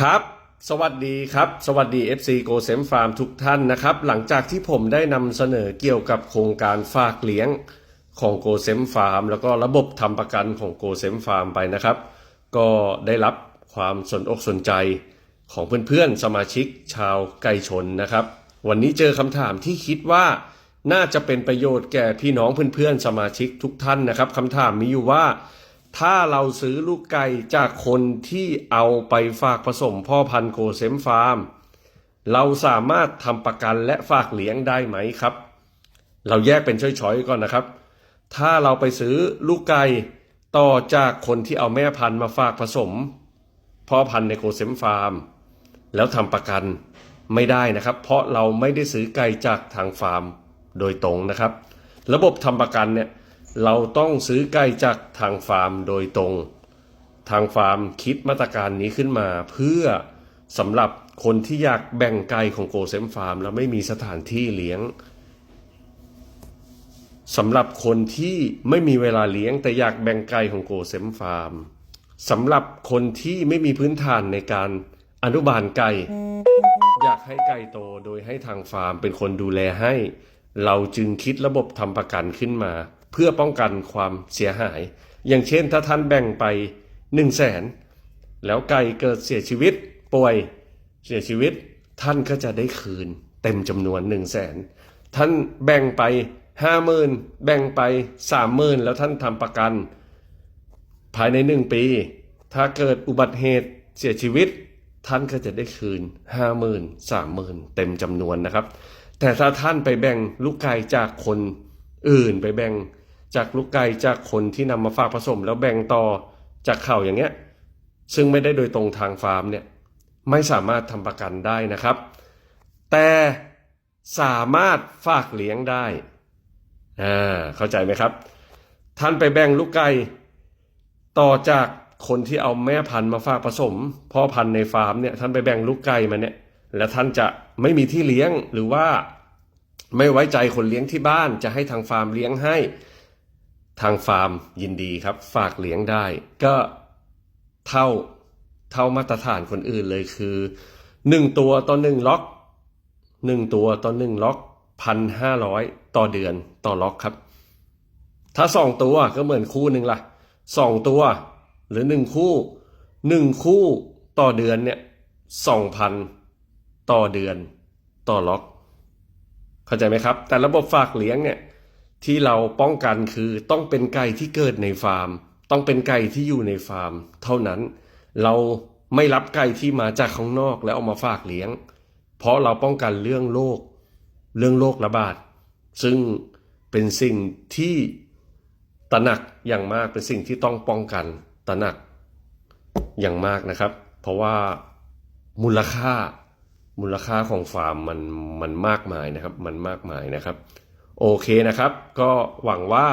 ครับ สวัสดีครับ สวัสดี FC Go s e m Farm ทุกท่านนะครับ หลังจากที่ผมได้นำเสนอเกี่ยวกับโครงการฝากเลี้ยงของ Go s e m Farm แล้วก็ระบบทำประกันของ Go s e m Farm ไปนะครับ ก็ได้รับความสนอกสนใจของเพื่อนๆ สมาชิกชาวไก่ชนนะครับ วันนี้เจอคำถามที่คิดว่าน่าจะเป็นประโยชน์แก่พี่น้องเพื่อนๆ สมาชิกทุกท่านนะครับคำถามมีอยู่ว่า ถ้าเราซื้อลูกไก่จากคนที่เอาไปฝากผสมพ่อพันธุ์โกเซมฟาร์ม เราสามารถทำประกันและฝากเลี้ยงได้ไหมครับ เราแยกเป็นช้อยๆก่อนนะครับ ถ้าเราไปซื้อลูกไก่ต่อจากคนที่เอาแม่พันธุ์มาฝากผสมพ่อพันธุ์ในโกเซมฟาร์ม แล้วทำประกันไม่ได้นะครับ เพราะเราไม่ได้ซื้อไก่จากทางฟาร์มโดยตรงนะครับ ระบบทำประกันเนี่ย เราต้องซื้อไก่จากทางฟาร์มโดยตรง ทางฟาร์มคิดมาตรการนี้ขึ้นมา เพื่อสำหรับคนที่อยากแบ่งไก่ของโกเซมฟาร์ม แล้วไม่มีสถานที่เลี้ยงสำหรับคนที่ไม่มีเวลาเลี้ยง แต่อยากแบ่งไก่ของโกเซมฟาร์มสำหรับคนที่ไม่มีพื้นฐานในการอนุบาลไก่ อยากให้ไก่โตโดยให้ทางฟาร์มเป็นคนดูแลให้ เราจึงคิดระบบทำประกันขึ้นมา เพื่อป้องกันความเสียหาย อย่างเช่นถ้าท่านแบ่งไป 1 0 0 0 0แสนแล้วไก่เกิดเสียชีวิตป่วยเสียชีวิต ท่านก็จะได้คืน เต็มจำนวน 1 0 0 0 0แสนท่านแบ่งไปห้าหมื่นแบ่งไปสามหมื่นแล้วท่านทำประกัน ภายในหนึ่งปี ถ้าเกิดอุบัติเหตุเสียชีวิต ท่านก็จะได้คืนห้าหมื่นสามหมื่นเต็มจำนวนนะครับ แต่ถ้าท่านไปแบ่งลูกไก่จากคน อื่นไปแบ่งจากลูกไก่จากคนที่นำมาฝากผสม แล้วแบ่งต่อจากเข่าอย่างเงี้ยซึ่งไม่ได้โดยตรงทางฟาร์มเนี่ยไม่สามารถทำประกันได้นะครับ แต่สามารถฝากเลี้ยงได้อ่าเข้าใจไหมครับ ท่านไปแบ่งลูกไก่ต่อจากคนที่เอาแม่พันธุ์มาฝากผสมพ่อพันธุ์ในฟาร์มเนี่ยท่านไปแบ่งลูกไก่มาเนี่ยแล้วท่านจะไม่มีที่เลี้ยงหรือว่า ไม่ไว้ใจคนเลี้ยงที่บ้านจะให้ทางฟาร์มเลี้ยงให้ทางฟาร์มยินดีครับ ฝากเลี้ยงได้ ก็เท่าเท่ามาตรฐานคนอื่นเลยคือหนึ่งตัวต่อหนึ่งล็อกหนึ่งตัวต่อหนึ่งล็อกพันห้าร้อยต่อเดือนต่อล็อกครับ ถ้าสองตัวก็เหมือนคู่หนึ่งล่ะสองตัวหรือหนึ่งคู่หนึ่งคู่ต่อเดือนเนี่ยสองพันต่อเดือนต่อล็อก เข้าใจไหมครับ แต่ระบบฝากเลี้ยงเนี่ยที่เราป้องกันคือต้องเป็นไก่ที่เกิดในฟาร์ม ต้องเป็นไก่ที่อยู่ในฟาร์ม เท่านั้น เราไม่รับไก่ที่มาจากข้างนอกแล้วเอามาฝากเลี้ยง เพราะเราป้องกันเรื่องโรคเรื่องโรคระบาด ซึ่งเป็นสิ่งที่ตระหนักอย่างมากเป็นสิ่งที่ต้องป้องกันตระหนักอย่างมากนะครับ เพราะว่ามูลค่า มูลค่าของฟาร์มมันมันมากมายนะครับ มันมากมายนะครับ โอเคนะครับ ก็หวังว่า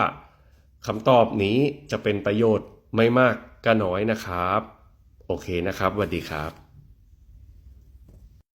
คำตอบนี้จะเป็นประโยชน์ไม่มากก็น้อยนะครับ โอเคนะครับสวัสดีครับ